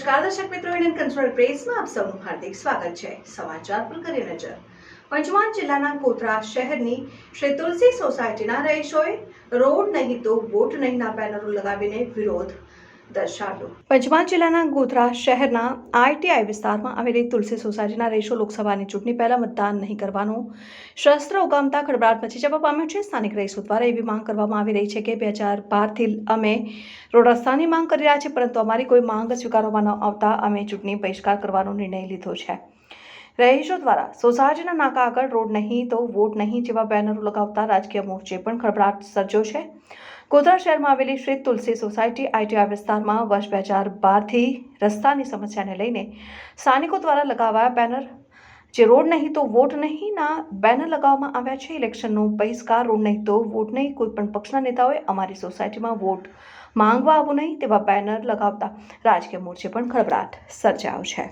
નમસ્કાર, દર્શક મિત્રો ઇન્ડિયન કન્સલ્ટ પ્રેસમાં આપ સૌનું હાર્દિક સ્વાગત છે. સમાચાર પર કરીએ નજર. પંચમહાલ જિલ્લાના કોતરા શહેરની શ્રી તુલસી સોસાયટીના રહીશોએ રોડ નહીં તો વોટ નહીંના બેનરો લગાવીને વિરોધ દર્શાવ્યો. પંચમહાલ જિલ્લાના ગોધરા શહેરના આઈટીઆઈ વિસ્તારમાં આવેલી તુલસી સોસાયટીના રહીશો લોકસભાની ચૂંટણી પહેલા મતદાન નહીં કરવાનું શસ્ત્ર ઉગામતા ખળભળાટ મચી જવા પામ્યો છે. સ્થાનિક રહીશો દ્વારા એવી માંગ કરવામાં આવી રહી છે કે બે હજાર બારથી અમે રોડ રસ્તાની માંગ કરી રહ્યા છીએ, પરંતુ અમારી કોઈ માંગ સ્વીકારવામાં ન આવતા અમે ચૂંટણી બહિષ્કાર કરવાનો નિર્ણય લીધો છે. રહીશો દ્વારા સોસાયટીના નાકા આગળ રોડ નહીં તો વોટ નહીં જેવા બેનરો લગાવતા રાજકીય મોરચે પણ ખળભળાટ સર્જ્યો છે. ગોધરા શહેરમાં આવેલી શ્રી તુલસી સોસાયટી આઈટીઆઈ વિસ્તારમાં વર્ષ બે હજાર બારથી રસ્તાની સમસ્યાને લઈને સ્થાનિકો દ્વારા લગાવાયા બેનર. જે રોડ નહીં તો વોટ નહીંના બેનર લગાવવામાં આવ્યા છે. ઇલેક્શનનો બહિષ્કાર, રોડ નહીં તો વોટ નહીં. કોઈ પણ પક્ષના નેતાઓએ અમારી સોસાયટીમાં વોટ માંગવા આવવું નહીં તેવા બેનર લગાવતા રાજકીય મોરચે પણ ખળભળાટ સર્જાયો છે.